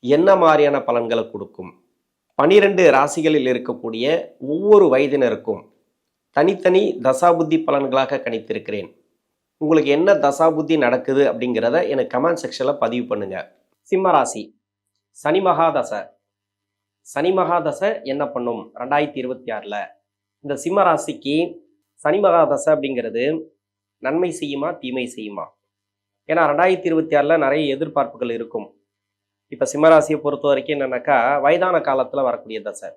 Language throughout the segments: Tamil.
என்ன மாதிரியான பலன்களை கொடுக்கும்? பனிரெண்டு ராசிகளில் இருக்கக்கூடிய ஒவ்வொரு வயதினருக்கும் தனித்தனி தசாபுத்தி பலன்களாக கணித்திருக்கிறேன். உங்களுக்கு என்ன தசாபுத்தி நடக்குது அப்படிங்கிறத எனக்கு கமெண்ட் செக்ஷனில் பதிவு பண்ணுங்க. சிம்ம ராசி. சனி மகாதசை. சனி மகாதசை என்ன பண்ணும்? ரெண்டாயிரத்தி இருபத்தி ஆறில். இந்த சிம்ம ராசிக்கு சனி மகாதசை அப்படிங்கிறது நன்மை செய்யுமா தீமை செய்யுமா? ஏன்னா ரெண்டாயிரத்தி இருபத்தி ஆறில் நிறைய எதிர்பார்ப்புகள் இருக்கும். இப்போ சிம்மராசியை பொறுத்த வரைக்கும் என்னென்னாக்கா வயதான காலத்தில் வரக்கூடிய தசை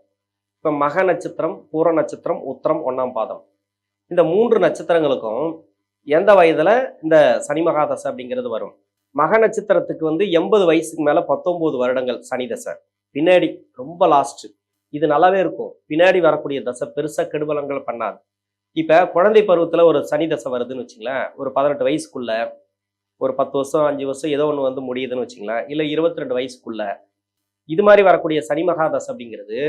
இப்போ மக நட்சத்திரம் பூர நட்சத்திரம் உத்திரம் ஒன்றாம் பாதம். இந்த மூன்று நட்சத்திரங்களுக்கும் எந்த வயதில் இந்த சனி மகா தசை அப்படிங்கிறது வரும்? மக நட்சத்திரத்துக்கு வந்து எண்பது வயசுக்கு மேலே பத்தொம்போது வருடங்கள் சனி தசை. பின்னாடி ரொம்ப லாஸ்ட்டு இது நல்லாவே இருக்கும். பின்னாடி வரக்கூடிய தசை பெருசாக கெடுபலங்கள் பண்ணாது. இப்போ குழந்தை பருவத்தில் ஒரு சனி தசை வருதுன்னு வச்சுங்களேன் ஒரு பதினெட்டு வயசுக்குள்ள ஒரு பத்து வருஷம் அஞ்சு வருஷம் ஏதோ ஒன்று வந்து முடியுதுன்னு வச்சுங்களேன். இல்லை இருபத்தி ரெண்டு வயசுக்குள்ள இது மாதிரி வரக்கூடிய சனி மகாதசை அப்படிங்கிறது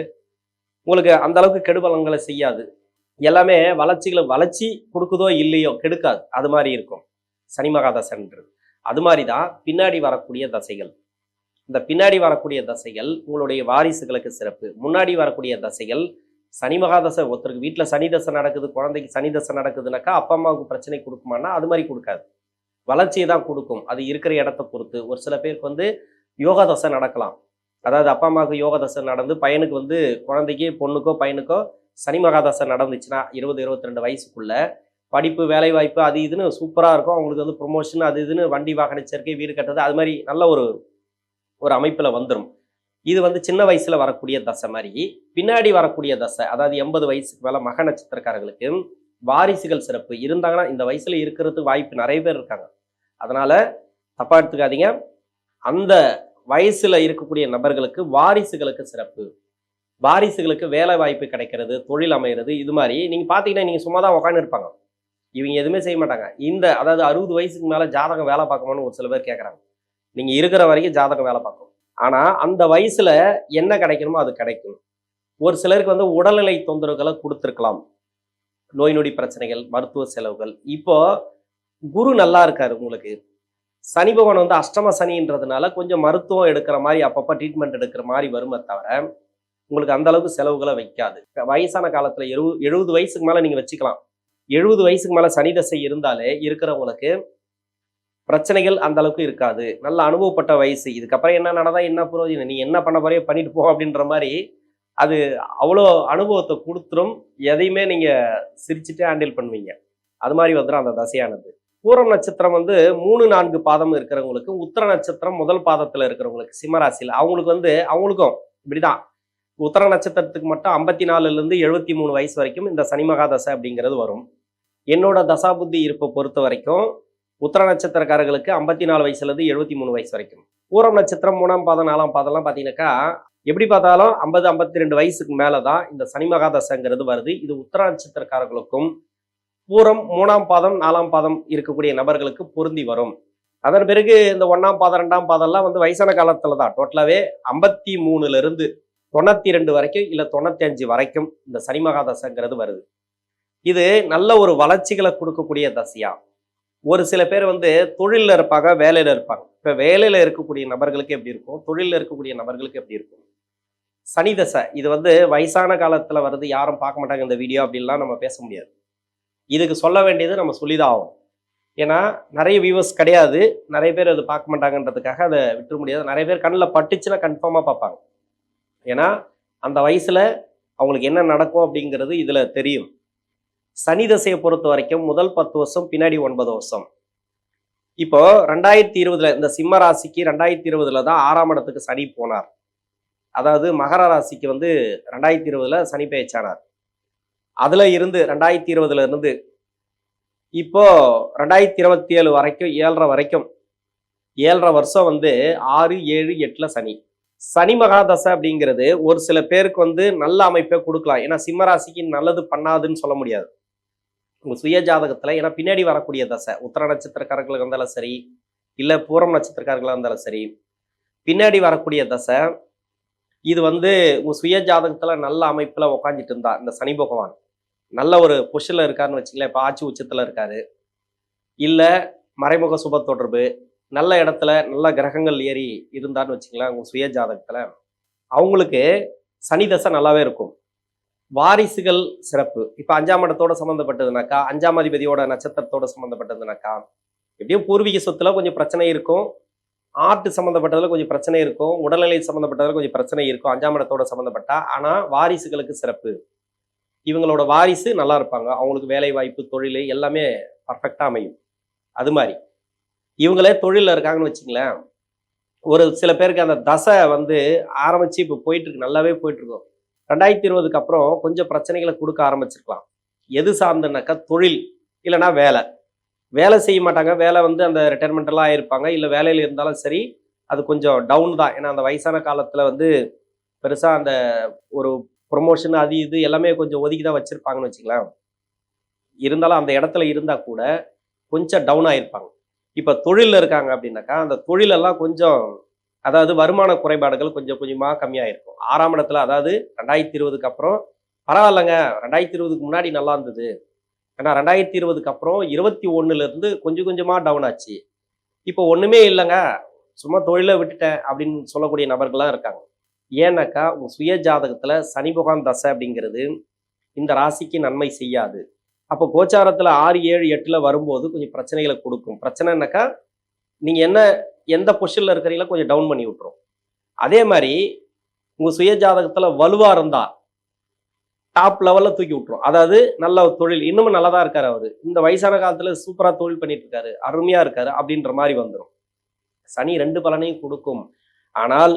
உங்களுக்கு அந்த அளவுக்கு கெடுபலங்களை செய்யாது. எல்லாமே வளர்ச்சிகளை வளர்ச்சி கொடுக்குதோ இல்லையோ கெடுக்காது. அது மாதிரி இருக்கும். சனி மகாதசைன்றது. அது மாதிரி தான் பின்னாடி வரக்கூடிய தசைகள். இந்த பின்னாடி வரக்கூடிய தசைகள் உங்களுடைய வாரிசுகளுக்கு சிறப்பு. முன்னாடி வரக்கூடிய தசைகள் சனி மகாதசை ஒருத்தருக்கு வீட்டில் சனி தசை நடக்குது குழந்தைக்கு சனி தசை நடக்குதுனாக்கா அப்பா அம்மாவுக்கு பிரச்சனை கொடுக்குமானா அது மாதிரி கொடுக்காது. வளர்ச்சியை தான் கொடுக்கும். அது இருக்கிற இடத்த பொறுத்து. ஒரு சில பேருக்கு வந்து யோகா தசை நடக்கலாம். அதாவது அப்பா அம்மாவுக்கு யோகா தசை நடந்து பையனுக்கு வந்து குழந்தைக்கு பொண்ணுக்கோ பையனுக்கோ சனி மகாதசை நடந்துச்சுன்னா இருபது இருபத்தி ரெண்டு வயசுக்குள்ள படிப்பு வேலை வாய்ப்பு அது இதுன்னு சூப்பராக இருக்கும். அவங்களுக்கு வந்து ப்ரொமோஷன் அது இதுன்னு வண்டி வாகன சேர்க்கை வீடு கட்டுறது அது மாதிரி நல்ல ஒரு ஒரு அமைப்பில் வந்துடும் இது வந்து சின்ன வயசுல வரக்கூடிய தசை மாதிரி. பின்னாடி வரக்கூடிய தசை அதாவது எண்பது வயசுக்கு மேலே மக நட்சத்திரக்காரர்களுக்கு வாரிசுகள் சிறப்பு. இருந்தாங்கன்னா இந்த வயசுல இருக்கிறதுக்கு வாய்ப்பு நிறைய பேர் இருக்காங்க. அதனால் தப்பாக எடுத்துக்காதீங்க. அந்த வயசில் இருக்கக்கூடிய நபர்களுக்கு வாரிசுகளுக்கு சிறப்பு. வாரிசுகளுக்கு வேலை வாய்ப்பு கிடைக்கிறது தொழில் அமைகிறது இது மாதிரி. நீங்கள் பார்த்தீங்கன்னா நீங்கள் சும்மா தான் உட்காந்து இருப்பாங்க. இவங்க எதுவுமே செய்ய மாட்டாங்க. இந்த அதாவது அறுபது வயசுக்கு மேலே ஜாதகம் வேலை பார்க்கணும்னு ஒரு சில பேர் கேட்குறாங்க நீங்கள் இருக்கிற வரைக்கும் ஜாதகம் வேலை பார்க்கும். ஆனால் அந்த வயசில் என்ன கிடைக்கணுமோ அது கிடைக்கும். ஒரு சிலருக்கு வந்து உடல்நிலை தொந்தரவுகளை கொடுத்துருக்கலாம். நோய் நொடி பிரச்சனைகள் மருத்துவ செலவுகள். இப்போ குரு நல்லா இருக்காரு உங்களுக்கு. சனி பகவான் வந்து அஷ்டம சனின்றதுனால கொஞ்சம் மருத்துவம் எடுக்கிற மாதிரி அப்பப்போ ட்ரீட்மெண்ட் எடுக்கிற மாதிரி வருமே தவிர உங்களுக்கு அந்த அளவுக்கு செலவுகளை வைக்காது. வயசான காலத்தில் எழுபது எழுபது வயசுக்கு மேலே நீங்கள் வச்சுக்கலாம். எழுபது வயசுக்கு மேலே சனி தசை இருந்தாலே இருக்கிறவங்களுக்கு பிரச்சனைகள் அந்த அளவுக்கு இருக்காது. நல்ல அனுபவப்பட்ட வயசு. இதுக்கப்புறம் என்ன நடந்தா என்ன புரோஜனம்? நீ என்ன பண்ண போறியோ பண்ணிட்டு போ அப்படின்ற மாதிரி அது அவ்வளோ அனுபவத்தை கொடுத்துரும். எதையுமே நீங்கள் சிரிச்சுட்டு ஹேண்டில் பண்ணுவீங்க. அது மாதிரி வந்துடும் அந்த தசையானது. பூரம் நட்சத்திரம் வந்து மூணு நான்கு பாதம் இருக்கிறவங்களுக்கு உத்தர நட்சத்திரம் முதல் பாதத்தில் இருக்கிறவங்களுக்கு சிம்மராசியில் அவங்களுக்கு வந்து அவங்களுக்கும் இப்படிதான். உத்தர நட்சத்திரத்துக்கு மட்டும் ஐம்பத்தி நாலுலேருந்து எழுபத்தி மூணு வயசு வரைக்கும் இந்த சனி தசை அப்படிங்கிறது வரும். என்னோட தசாபுத்தி இருப்பை பொறுத்த வரைக்கும் உத்தர நட்சத்திரக்காரர்களுக்கு ஐம்பத்தி நாலு வயசுலேருந்து எழுபத்தி மூணு வயசு வரைக்கும். பூரம் நட்சத்திரம் மூணாம் பாதம் நாலாம் பாதம்லாம் பார்த்தீங்கன்னாக்கா எப்படி பார்த்தாலும் ஐம்பது ஐம்பத்தி ரெண்டு வயசுக்கு மேலே தான் இந்த சனி தசைங்கிறது வருது. இது உத்தர நட்சத்திரக்காரர்களுக்கும் பூரம் மூணாம் பாதம் நாலாம் பாதம் இருக்கக்கூடிய நபர்களுக்கு பொருந்தி வரும். அதன் பிறகு இந்த ஒன்றாம் பாதம் ரெண்டாம் பாதம்லாம் வந்து வயசான காலத்தில் தான். டோட்டலாகவே ஐம்பத்தி மூணுலேருந்து தொண்ணூற்றி ரெண்டு வரைக்கும் இல்லை தொண்ணூற்றி அஞ்சு வரைக்கும் இந்த சனி வருது. இது நல்ல ஒரு வளர்ச்சிகளை கொடுக்கக்கூடிய தசையா? ஒரு சில பேர் வந்து தொழிலில் இருப்பாங்க வேலையில் இருப்பாங்க. இப்போ வேலையில் இருக்கக்கூடிய நபர்களுக்கு எப்படி இருக்கும்? தொழிலில் இருக்கக்கூடிய நபர்களுக்கு எப்படி இருக்கும்? சனி தசை இது வந்து வயசான காலத்தில் வருது யாரும் பார்க்க மாட்டாங்க இந்த வீடியோ அப்படின்லாம் நம்ம பேச முடியாது. இதுக்கு சொல்ல வேண்டியது நம்ம சொல்லிதான் ஆகும் ஏன்னா நிறைய வியூவர்ஸ் கிடையாது. நிறைய பேர் அது பார்க்க மாட்டாங்கன்றதுக்காக அதை விட்டுற முடியாது. நிறைய பேர் கண்ணில் பட்டுச்சுன்னா கன்ஃபார்மாக பார்ப்பாங்க. ஏன்னா அந்த வயசில் அவங்களுக்கு என்ன நடக்கும் அப்படிங்கிறது இதில் தெரியும். சனி தசையை பொறுத்த வரைக்கும் முதல் பத்து வருஷம் பின்னாடி ஒன்பது வருஷம். இப்போ ரெண்டாயிரத்தி இருபதுல இந்த சிம்ம ராசிக்கு ரெண்டாயிரத்தி இருபதுல தான் ஆறாம் இடத்துக்கு சனி போனார். அதாவது மகர ராசிக்கு வந்து ரெண்டாயிரத்தி இருபதுல சனி பெயர்ச்சானார் அதுல இருந்து ரெண்டாயிரத்தி இருபதுல இருந்து இப்போ ரெண்டாயிரத்தி இருபத்தி ஏழு வரைக்கும் ஏழரை வரைக்கும் ஏழரை வருஷம் வந்து ஆறு ஏழு எட்டில் சனி. சனி மகாதசை அப்படிங்கிறது ஒரு சில பேருக்கு வந்து நல்ல அமைப்பை கொடுக்கலாம். ஏன்னா சிம்மராசிக்கு நல்லது பண்ணாதுன்னு சொல்ல முடியாது. உங்கள் சுய ஜாதகத்தில் ஏன்னா பின்னாடி வரக்கூடிய தசை உத்தர நட்சத்திரக்காரர்களாக இருந்தாலும் சரி இல்லை பூரம் நட்சத்திரக்காரர்களாக இருந்தாலும் சரி பின்னாடி வரக்கூடிய தசை இது வந்து உங்கள் சுய ஜாதகத்தில் நல்ல அமைப்பில் உக்காந்துட்டு இருந்தா இந்த சனி பகவான். நல்ல ஒரு பொஷனில் இருக்காருன்னு வச்சுங்களேன் இப்போ ஆட்சி உச்சத்தில் இருக்காரு. இல்லை மறைமுக சுப தொடர்பு நல்ல இடத்துல நல்ல கிரகங்கள் ஏறி இருந்தான்னு வச்சுங்களேன் உங்கள் சுய ஜாதகத்தில். அவங்களுக்கு சனி தசை நல்லாவே இருக்கும். வாரிசுகள் சிறப்பு. இப்போ அஞ்சாம் இடத்தோட சம்மந்தப்பட்டதுனாக்கா அஞ்சாம் அதிபதியோட நட்சத்திரத்தோட சம்மந்தப்பட்டதுனாக்கா எப்படியும் பூர்வீக சொத்துல கொஞ்சம் பிரச்சனை இருக்கும். ஆர்ட் சம்மந்தப்பட்டதில் கொஞ்சம் பிரச்சனை இருக்கும். உடல்நிலை சம்மந்தப்பட்டதில் கொஞ்சம் பிரச்சனை இருக்கும். அஞ்சாம் இடத்தோட சம்மந்தப்பட்டா ஆனால் வாரிசுகளுக்கு சிறப்பு. இவங்களோட வாரிசு நல்லா இருப்பாங்க. அவங்களுக்கு வேலை வாய்ப்பு தொழில் எல்லாமே பர்ஃபெக்டாக அமையும். அது மாதிரி. இவங்களே தொழிலில் இருக்காங்கன்னு வச்சுங்களேன் ஒரு சில பேருக்கு அந்த தசை வந்து ஆரம்பித்து இப்போ போயிட்டுருக்கு. நல்லாவே போயிட்டுருக்கோம். ரெண்டாயிரத்தி இருபதுக்கு அப்புறம் கொஞ்சம் பிரச்சனைகளை கொடுக்க ஆரம்பிச்சிருக்கலாம். எது சார்ந்தனாக்கா தொழில் இல்லைன்னா வேலை. வேலை செய்ய மாட்டாங்க. வேலை வந்து அந்த ரிட்டைர்மெண்ட் ஆகியிருப்பாங்க இல்லை வேலையில் இருந்தாலும் சரி அது கொஞ்சம் டவுன் தான். ஏன்னா அந்த வயசான காலத்தில் வந்து பெருசாக அந்த ஒரு ப்ரொமோஷன் அது இது எல்லாமே கொஞ்சம் ஒதுக்கி தான் வச்சுருப்பாங்கன்னு வச்சுக்கலாம். இருந்தாலும் அந்த இடத்துல இருந்தால் கூட கொஞ்சம் டவுன் ஆகிருப்பாங்க இப்போ தொழிலில் இருக்காங்க அப்படின்னாக்கா அந்த தொழிலெல்லாம் கொஞ்சம் அதாவது வருமான குறைபாடுகள் கொஞ்சம் கொஞ்சமாக கம்மியாக இருக்கும் ஆறாம் இடத்துல அதாவது ரெண்டாயிரத்தி இருபதுக்கு அப்புறம் பரவாயில்லைங்க ரெண்டாயிரத்தி இருபதுக்கு முன்னாடி நல்லா இருந்தது. ஏன்னா ரெண்டாயிரத்தி இருபதுக்கு அப்புறம் இருபத்தி ஒன்றுலேருந்து கொஞ்சம் கொஞ்சமாக டவுன் ஆச்சு. இப்போ ஒன்றுமே இல்லைங்க சும்மா தொழிலை விட்டுட்டேன் அப்படின்னு சொல்லக்கூடிய நபர்கள்லாம் இருக்காங்க. ஏன்னாக்கா உங்கள் சுய ஜாதகத்தில் சனி பகவான் தசை அப்படிங்கிறது இந்த ராசிக்கு நன்மை செய்யாது. அப்போ கோச்சாரத்தில் ஆறு ஏழு எட்டில் வரும்போது கொஞ்சம் பிரச்சனைகளை கொடுக்கும். பிரச்சனைனாக்கா நீங்கள் என்ன எந்த பொசிஷனில் இருக்கிறீங்களோ கொஞ்சம் டவுன் பண்ணி விட்டுரும். அதே மாதிரி உங்கள் சுய ஜாதகத்தில் வலுவாக இருந்தால் டாப் லெவலில் தூக்கி விட்டுரும். அதாவது நல்ல ஒரு தொழில். இன்னமும் நல்லா தான் இருக்கார் அவர். இந்த வயசான காலத்தில் சூப்பராக தொழில் பண்ணிட்டு இருக்காரு. அருமையாக இருக்காரு அப்படின்ற மாதிரி வந்துடும் சனி ரெண்டு பலனையும் கொடுக்கும். ஆனால்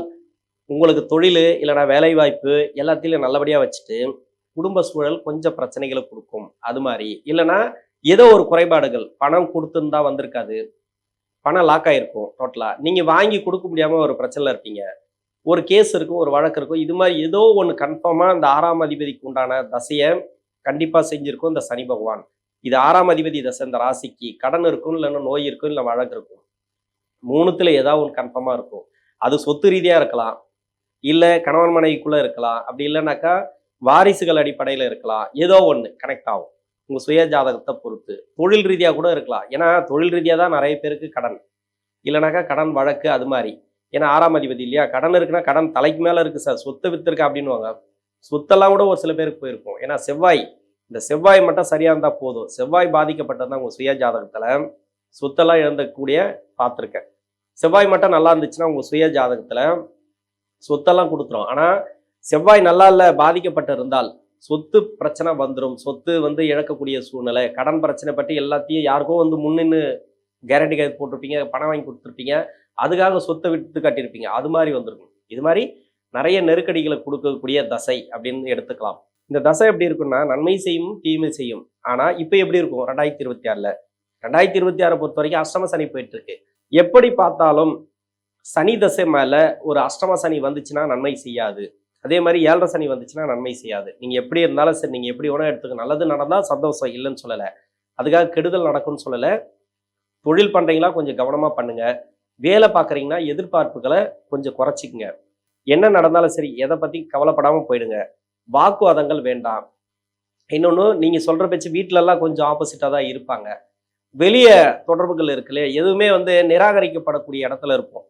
உங்களுக்கு தொழில் இல்லைனா வேலைவாய்ப்பு எல்லாத்திலையும் எல்லாத்தையும் நல்லபடியாக வச்சுட்டு குடும்ப சூழல் கொஞ்சம் பிரச்சனைகளை கொடுக்கும். அது மாதிரி. இல்லைன்னா ஏதோ ஒரு குறைபாடுகள். பணம் கொடுத்துருந்தா வந்திருக்காது. பணம் லாக் ஆகிருக்கும் டோட்டலாக நீங்கள் வாங்கி கொடுக்க முடியாமல் ஒரு பிரச்சனையில் இருப்பீங்க. ஒரு கேஸ் இருக்கும் ஒரு வழக்கு இருக்கும். இது மாதிரி ஏதோ ஒன்று கன்ஃபார்மாக இந்த ஆறாம் அதிபதிக்கு உண்டான தசையை கண்டிப்பாக செஞ்சுருக்கும் இந்த சனி பகவான். இது ஆறாம் அதிபதி தசை இந்த ராசிக்கு கடன் இருக்கும் இல்லைன்னா நோய் இருக்கும் இல்லை வழக்கு இருக்கும். மூணுத்தில் ஏதாவது ஒன்று கன்ஃபார்மாக இருக்கும். அது சொத்து ரீதியாக இருக்கலாம். இல்லை கணவன் மனைவிக்குள்ளே இருக்கலாம். அப்படி இல்லைனாக்கா வாரிசுகள் அடிப்படையில் இருக்கலாம். ஏதோ ஒன்று கனெக்ட் ஆகும். உங்கள் சுய ஜாதகத்தை பொறுத்து. தொழில் ரீதியாக கூட இருக்கலாம். ஏன்னா தொழில் ரீதியாக தான் நிறைய பேருக்கு கடன். இல்லைனாக்கா கடன் வழக்கு அது மாதிரி. ஏன்னா ஆறாம் அதிபதி இல்லையா? கடன் இருக்குன்னா கடன் தலைக்கு மேலே இருக்குது சார். சொத்து வித்துருக்கா அப்படின்னுவாங்க. சொத்தெல்லாம் கூட ஒரு சில பேருக்கு போயிருக்கும். ஏன்னா செவ்வாய் இந்த செவ்வாய் மட்டும் சரியாக இருந்தால் போதும். செவ்வாய் பாதிக்கப்பட்டது தான் உங்கள் சுய ஜாதகத்தில். சொத்தெல்லாம் இழந்தக்கூடிய பார்த்துருக்கேன். செவ்வாய் மட்டும் நல்லா இருந்துச்சுன்னா உங்கள் சுய ஜாதகத்தில் சொத்தெல்லாம் கொடுத்துரும். ஆனால் செவ்வாய் நல்லா இல்லை பாதிக்கப்பட்டு இருந்தால் சொத்து பிரச்சனை வந்துடும் சொத்து வந்து இழக்கக்கூடிய சூழ்நிலை கடன் பிரச்சனை பற்றி எல்லாத்தையும் யாருக்கோ வந்து முன்னின்னு கேரண்டி கைது போட்டிருப்பீங்க பணம் வாங்கி கொடுத்துருப்பீங்க. அதுக்காக சொத்தை விட்டு கட்டியிருப்பீங்க. அது மாதிரி வந்திருக்கும். இது மாதிரி நிறைய நெருக்கடிகளை கொடுக்கக்கூடிய தசை அப்படின்னு எடுத்துக்கலாம். இந்த தசை எப்படி இருக்குன்னா நன்மை செய்யும் தீமை செய்யும். ஆனால் இப்போ எப்படி இருக்கும்? ரெண்டாயிரத்தி இருபத்தி ஆறில். ரெண்டாயிரத்தி இருபத்தி ஆறை பொறுத்த வரைக்கும் அஷ்டம சனி போயிட்டு இருக்கு. எப்படி பார்த்தாலும் சனி தசை மேலே ஒரு அஷ்டம சனி வந்துச்சுன்னா நன்மை செய்யாது. அதே மாதிரி ஏழரை சனி வந்துச்சுன்னா நன்மை செய்யாது. நீங்கள் எப்படி இருந்தாலும் சரி நீங்கள் எப்படி வேணா எடுத்துக்க நல்லது நடந்தால் சந்தோஷம் இல்லைன்னு சொல்லலை. அதுக்காக கெடுதல் நடக்கும்னு சொல்லலை. தொழில் பண்ணுறீங்களா கொஞ்சம் கவனமாக பண்ணுங்கள் வேலை பார்க்குறீங்கன்னா எதிர்பார்ப்புகளை கொஞ்சம் குறைச்சிக்கங்க. என்ன நடந்தாலும் சரி எதை பற்றி கவலைப்படாமல் போயிடுங்க. வாக்குவாதங்கள் வேண்டாம். இன்னொன்று நீங்கள் சொல்கிற பேச்சு வீட்டிலலாம் கொஞ்சம் ஆப்போசிட்டாக தான் இருப்பாங்க. வெளியே தொடர்புகள் இருக்குல்ல எதுவுமே வந்து நிராகரிக்கப்படக்கூடிய இடத்துல இருப்போம்.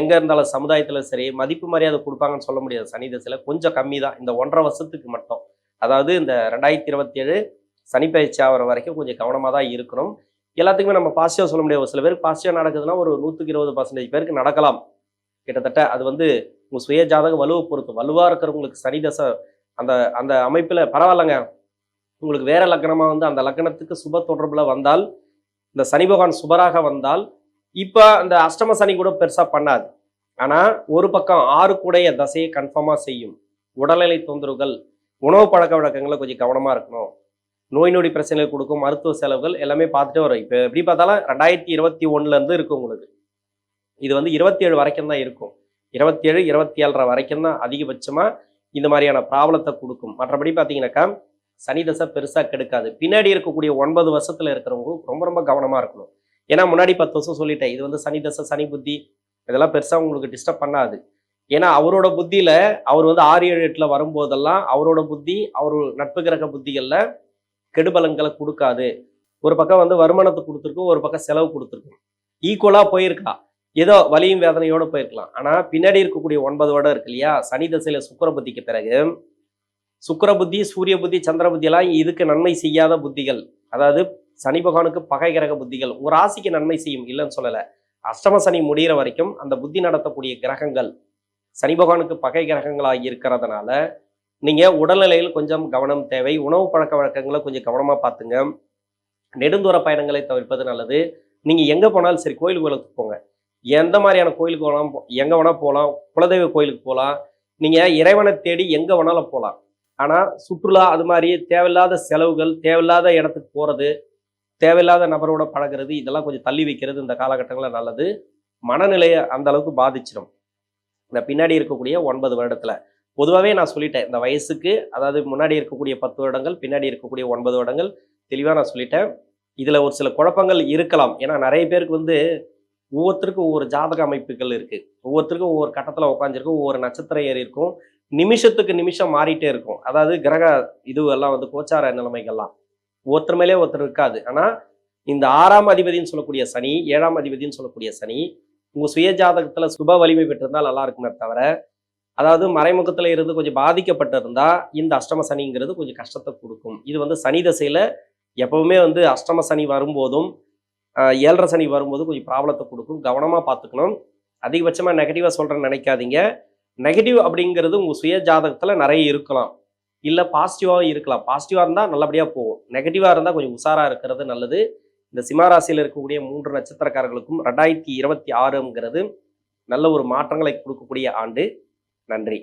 எங்கே இருந்தாலும் சமுதாயத்தில் சரி மதிப்பு மரியாதை கொடுப்பாங்கன்னு சொல்ல முடியாது. சனி தசையில் கொஞ்சம் கம்மி தான். இந்த ஒன்றரை வருஷத்துக்கு மட்டும். அதாவது இந்த ரெண்டாயிரத்தி இருபத்தி ஏழு சனி பயிற்சி ஆகிற வரைக்கும் கொஞ்சம் கவனமாக தான் இருக்கணும். எல்லாத்துக்குமே நம்ம பாசிட்டிவாக சொல்ல முடியாது. சில பேருக்கு பாசிட்டிவாக நடக்குதுன்னா ஒரு நூற்றுக்கு இருபது பர்சன்டேஜ் பேருக்கு நடக்கலாம். கிட்டத்தட்ட அது வந்து உங்கள் சுய ஜாதக வலுவை பொறுத்து. வலுவாக இருக்கிறவங்களுக்கு சனி தசை அந்த அந்த அமைப்பில் பரவாயில்லைங்க. உங்களுக்கு வேற லக்னமாக வந்து அந்த லக்னத்துக்கு சுப தொடர்பில் வந்தால் இந்த சனி பகவான் சுபராக வந்தால் இப்போ அந்த அஷ்டம சனி கூட பெருசாக பண்ணாது. ஆனால் ஒரு பக்கம் ஆறு கூடைய தசையை கன்ஃபார்மாக செய்யும். உடல்நிலை தொந்தரவுகள் உணவு பழக்க வழக்கங்களை கொஞ்சம் கவனமாக இருக்கணும். நோய் நொடி பிரச்சனைகள் கொடுக்கும் மருத்துவ செலவுகள் எல்லாமே பார்த்துட்டே வரும். இப்போ எப்படி பார்த்தாலும் ரெண்டாயிரத்தி இருபத்தி ஒன்றுலேருந்து இருக்கும் உங்களுக்கு. இது வந்து இருபத்தி ஏழு வரைக்கும் தான் இருக்கும். இருபத்தி ஏழு இருபத்தி ஏழரை வரைக்கும் தான் அதிகபட்சமாக இந்த மாதிரியான ப்ராப்ளத்தை கொடுக்கும். மற்றபடி பார்த்தீங்கன்னாக்கா சனி தசை பெருசாக கெடுக்காது. பின்னாடி இருக்கக்கூடிய ஒன்பது வருஷத்தில் இருக்கிறவங்க ரொம்ப ரொம்ப கவனமாக இருக்கணும். ஏன்னா முன்னாடி பத்து வருஷம் சொல்லிட்டேன். இது வந்து சனி தசை சனி புத்தி இதெல்லாம் பெருசாக உங்களுக்கு டிஸ்டர்ப் பண்ணாது. ஏன்னா அவரோட புத்தியில் அவர் வந்து ஆறு ஏழு எட்டில் வரும்போதெல்லாம் அவரோட புத்தி அவர் நட்பு கிரக புத்திகளில் கெடுபலங்களை கொடுக்காது. ஒரு பக்கம் வந்து வருமானத்தை கொடுத்துருக்கும் ஒரு பக்கம் செலவு கொடுத்துருக்கும். ஈக்குவலாக போயிருக்கலாம் ஏதோ வலியும் வேதனையோடு போயிருக்கலாம். ஆனால் பின்னாடி இருக்கக்கூடிய ஒன்பது வருடம் இருக்கு இல்லையா? சனி தசையில் சுக்கிர புத்திக்கு பிறகு சுக்கிர புத்தி சூரிய புத்தி சந்திர புத்தி எல்லாம் இதுக்கு நன்மை செய்யாத புத்திகள். அதாவது சனி பகவானுக்கு பகை கிரக புத்திகள் ஒரு ராசிக்கு நன்மை செய்யும் இல்லைன்னு சொல்லலை. அஷ்டம சனி முடிகிற வரைக்கும் அந்த புத்தி நடத்தக்கூடிய கிரகங்கள் சனி பகவானுக்கு பகை கிரகங்களாக இருக்கிறதுனால நீங்கள் உடல்நிலையில் கொஞ்சம் கவனம் தேவை. உணவு பழக்க வழக்கங்களை கொஞ்சம் கவனமாக பார்த்துங்க. நெடுந்தூர பயணங்களை தவிர்ப்பது நல்லது. நீங்கள் எங்கே போனாலும் சரி கோயிலுக்கு போங்க. எந்த மாதிரியான கோயிலுக்கு வேணாலும் போ- வேணால் போகலாம் குலதெய்வ கோயிலுக்கு போகலாம் நீங்கள் இறைவனை தேடி எங்கே வேணாலும் போகலாம் ஆனால் சுற்றுலா அது மாதிரி தேவையில்லாத செலவுகள் தேவையில்லாத இடத்துக்கு போகிறது தேவையில்லாத நபரோட பழகுறது இதெல்லாம் கொஞ்சம் தள்ளி வைக்கிறது இந்த காலகட்டங்களில் நல்லது. மனநிலையை அந்த அளவுக்கு பாதிச்சிடும் இந்த பின்னாடி இருக்கக்கூடிய ஒன்பது வருடத்துல. பொதுவாகவே நான் சொல்லிட்டேன் இந்த வயசுக்கு அதாவது முன்னாடி இருக்கக்கூடிய பத்து வருடங்கள் பின்னாடி இருக்கக்கூடிய ஒன்பது வருடங்கள் தெளிவாக நான் சொல்லிட்டேன். இதில் ஒரு சில குழப்பங்கள் இருக்கலாம். ஏன்னா நிறைய பேருக்கு வந்து ஒவ்வொருத்தருக்கும் ஒவ்வொரு ஜாதக அமைப்புகள் இருக்குது ஒவ்வொருத்தருக்கும் ஒவ்வொரு கட்டத்தில் உட்காந்துருக்கும் ஒவ்வொரு நட்சத்திர ஏறி இருக்கும். நிமிஷத்துக்கு நிமிஷம் மாறிட்டே இருக்கும். அதாவது கிரக இது எல்லாம் வந்து கோச்சார நிலைமைகள்லாம். ஒருத்தர் மேலே ஒருத்தர் இருக்காது. ஆனால் இந்த ஆறாம் அதிபதின்னு சொல்லக்கூடிய சனி ஏழாம் அதிபதின்னு சொல்லக்கூடிய சனி உங்கள் சுய ஜாதகத்தில் சுப வலிமை பெற்றிருந்தால் நல்லா இருக்குமே தவிர அதாவது மறைமுகத்தில் இருந்து கொஞ்சம் பாதிக்கப்பட்டிருந்தா இந்த அஷ்டம சனிங்கிறது கொஞ்சம் கஷ்டத்தை கொடுக்கும். இது வந்து சனி தசையில் எப்பவுமே வந்து அஷ்டம சனி வரும்போதும் ஏழரை சனி வரும்போது கொஞ்சம் ப்ராப்ளத்தை கொடுக்கும். கவனமாக பார்த்துக்கணும். அதிகபட்சமாக நெகட்டிவாக சொல்கிறேன்னு நினைக்காதீங்க. நெகட்டிவ் அப்படிங்கிறது உங்கள் சுய ஜாதகத்தில் நிறைய இருக்கலாம். இல்லை பாசிட்டிவாகவும் இருக்கலாம். பாசிட்டிவாக இருந்தால் நல்லபடியாக போகும். நெகட்டிவாக இருந்தால் கொஞ்சம் உஷாராக இருக்கிறது நல்லது. இந்த சிம்மராசியில் இருக்கக்கூடிய மூன்று நட்சத்திரக்காரர்களுக்கும் ரெண்டாயிரத்தி இருபத்தி ஆறுங்கிறது நல்ல ஒரு மாற்றங்களை கொடுக்கக்கூடிய ஆண்டு. நன்றி.